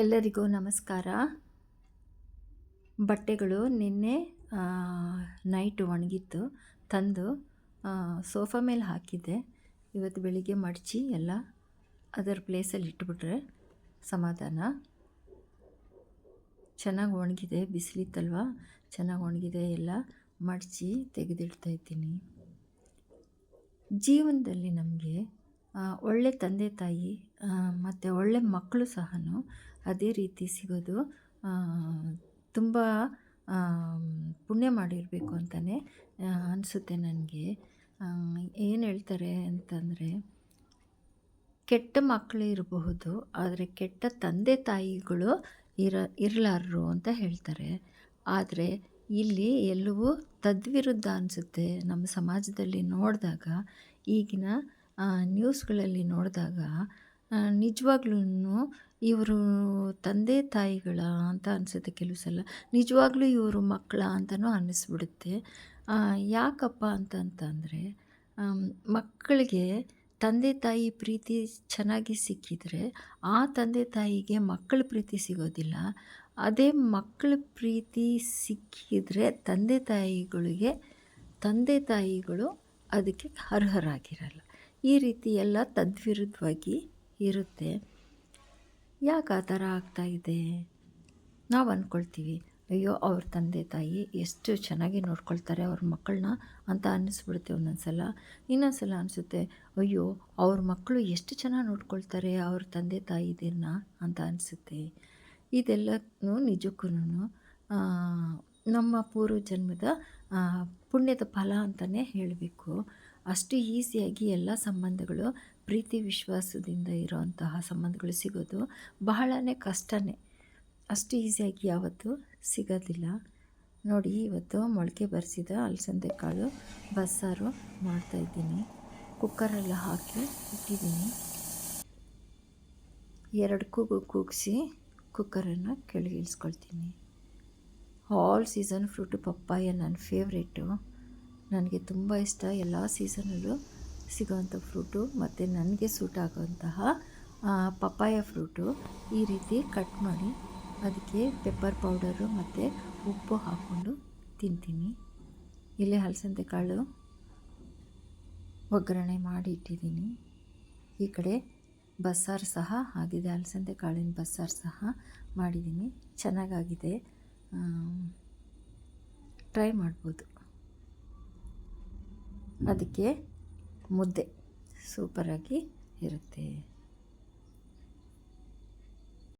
ಎಲ್ಲರಿಗೂ ನಮಸ್ಕಾರ. ಬಟ್ಟೆಗಳು ನಿನ್ನೆ ನೈಟ್ ಒಣಗಿತ್ತು. ತಂದು ಸೋಫಾ ಮೇಲೆ ಹಾಕಿದ್ದೆ. ಇವತ್ತು ಬೆಳಿಗ್ಗೆ ಮಡಚಿ ಎಲ್ಲ ಅದರ ಪ್ಲೇಸಲ್ಲಿ ಇಟ್ಬಿಟ್ರೆ ಸಮಾಧಾನ. ಚೆನ್ನಾಗಿ ಒಣಗಿದೆ, ಬಿಸಿಲಿತ್ತಲ್ವ? ಚೆನ್ನಾಗಿ ಒಣಗಿದೆ ಎಲ್ಲ ಮಡಚಿ ತೆಗೆದಿಡ್ತಾ ಇದ್ದೀನಿ. ಜೀವನದಲ್ಲಿ ನಮಗೆ ಒಳ್ಳೆ ತಂದೆ ತಾಯಿ ಮತ್ತು ಒಳ್ಳೆ ಮಕ್ಕಳು ಸಹ ಅದೇ ರೀತಿ ಸಿಗೋದು. ತುಂಬ ಪುಣ್ಯ ಮಾಡಿರಬೇಕು ಅಂತಲೇ ಅನಿಸುತ್ತೆ ನನಗೆ. ಏನು ಹೇಳ್ತಾರೆ ಅಂತಂದರೆ, ಕೆಟ್ಟ ಮಕ್ಕಳು ಇರಬಹುದು, ಆದರೆ ಕೆಟ್ಟ ತಂದೆ ತಾಯಿಗಳು ಇರ, ಇರಲಾರರು ಅಂತ ಹೇಳ್ತಾರೆ. ಆದರೆ ಇಲ್ಲಿ ಎಲ್ಲವೂ ತದ್ವಿರುದ್ಧ ಅನಿಸುತ್ತೆ. ನಮ್ಮ ಸಮಾಜದಲ್ಲಿ ನೋಡಿದಾಗ, ಈಗಿನ ನ್ಯೂಸ್ಗಳಲ್ಲಿ ನೋಡಿದಾಗ ನಿಜವಾಗ್ಲೂ ಇವರು ತಂದೆ ತಾಯಿಗಳ ಅಂತ ಅನಿಸುತ್ತೆ ಕೆಲವು ಸಲ ನಿಜವಾಗ್ಲೂ ಇವರು ಮಕ್ಕಳ ಅಂತಲೂ ಅನ್ನಿಸ್ಬಿಡುತ್ತೆ. ಯಾಕಪ್ಪ ಅಂತಂತಂದರೆ ಮಕ್ಕಳಿಗೆ ತಂದೆ ತಾಯಿ ಪ್ರೀತಿ ಚೆನ್ನಾಗಿ ಸಿಕ್ಕಿದರೆ ಆ ತಂದೆ ತಾಯಿಗೆ ಮಕ್ಕಳ ಪ್ರೀತಿ ಸಿಗೋದಿಲ್ಲ. ಅದೇ ಮಕ್ಕಳ ಪ್ರೀತಿ ಸಿಕ್ಕಿದರೆ ತಂದೆ ತಾಯಿಗಳಿಗೆ, ತಂದೆ ತಾಯಿಗಳು ಅದಕ್ಕೆ ಅರ್ಹರಾಗಿರಲ್ಲ. ಈ ರೀತಿ ಎಲ್ಲ ತದ್ವಿರುದ್ಧವಾಗಿ ಇರುತ್ತೆ. ಯಾಕೆ ಆ ಥರ ಆಗ್ತಾಯಿದೆ ನಾವು ಅಂದ್ಕೊಳ್ತೀವಿ ಅಯ್ಯೋ, ಅವ್ರ ತಂದೆ ತಾಯಿ ಎಷ್ಟು ಚೆನ್ನಾಗಿ ನೋಡ್ಕೊಳ್ತಾರೆ ಅವ್ರ ಮಕ್ಕಳನ್ನ ಅಂತ ಅನ್ನಿಸ್ಬಿಡುತ್ತೆ ಒಂದೊಂದು ಸಲ ಇನ್ನೊಂದು ಸಲ ಅನಿಸುತ್ತೆ, ಅಯ್ಯೋ, ಅವ್ರ ಮಕ್ಕಳು ಎಷ್ಟು ಚೆನ್ನಾಗಿ ನೋಡ್ಕೊಳ್ತಾರೆ ಅವ್ರ ತಂದೆ ತಾಯಿದಿರನ್ನ ಅಂತ ಅನಿಸುತ್ತೆ. ಇದೆಲ್ಲನೂ ನಿಜಕ್ಕೂ ನಮ್ಮ ಪೂರ್ವ ಜನ್ಮದ ಪುಣ್ಯದ ಫಲ ಅಂತಲೇ ಹೇಳಬೇಕು. ಅಷ್ಟು ಈಸಿಯಾಗಿ ಎಲ್ಲ ಸಂಬಂಧಗಳು ಪ್ರೀತಿ ವಿಶ್ವಾಸದಿಂದ ಇರೋಂತಹ ಸಂಬಂಧಗಳು ಸಿಗೋದು ಬಹಳನೇ ಕಷ್ಟನೇ. ಅಷ್ಟು ಈಸಿಯಾಗಿ ಯಾವತ್ತೂ ಸಿಗೋದಿಲ್ಲ. ನೋಡಿ, ಇವತ್ತು ಮೊಳಕೆ ಬರೆಸಿದ ಅಲಸಂದೆ ಕಾಳು ಬಸ್ಸಾರು ಮಾಡ್ತಾಯಿದ್ದೀನಿ ಕುಕ್ಕರೆಲ್ಲ ಹಾಕಿ ಇಟ್ಟಿದ್ದೀನಿ. ಎರಡು ಕೂಗು ಕೂಗಿಸಿ ಕುಕ್ಕರನ್ನು ಕೆಳಗಿಳಿಸ್ಕೊಳ್ತೀನಿ. ಆಲ್ ಸೀಸನ್ ಫ್ರೂಟು ಪಪ್ಪಾಯ ನನ್ನ ಫೇವ್ರೇಟು. ನನಗೆ ತುಂಬ ಇಷ್ಟ ಎಲ್ಲ ಸೀಸನಲ್ಲೂ ಸಿಗೋವಂಥ ಫ್ರೂಟು ಮತ್ತು ನನಗೆ ಸೂಟ್ ಆಗೋವಂತಹ ಪಪ್ಪಾಯ ಫ್ರೂಟು ಈ ರೀತಿ ಕಟ್ ಮಾಡಿ ಅದಕ್ಕೆ ಪೆಪ್ಪರ್ ಪೌಡರು ಮತ್ತು ಉಪ್ಪು ಹಾಕ್ಕೊಂಡು ತಿಂತೀನಿ. ಇಲ್ಲಿ ಹಲಸಂದೆ ಕಾಳು ಒಗ್ಗರಣೆ ಮಾಡಿ ಇಟ್ಟಿದ್ದೀನಿ. ಈ ಕಡೆ ಬಸ್ಸಾರು ಸಹ ಆಗಿದೆ ಹಲಸಂದೆ ಕಾಳಿನ ಬಸ್ಸಾರು ಸಹ ಮಾಡಿದ್ದೀನಿ. ಚೆನ್ನಾಗಾಗಿದೆ. ಟ್ರೈ ಮಾಡ್ಬೋದು. ಅದಕ್ಕೆ ಮುದ್ದೆ ಸೂಪರಾಗಿ ಇರುತ್ತೆ.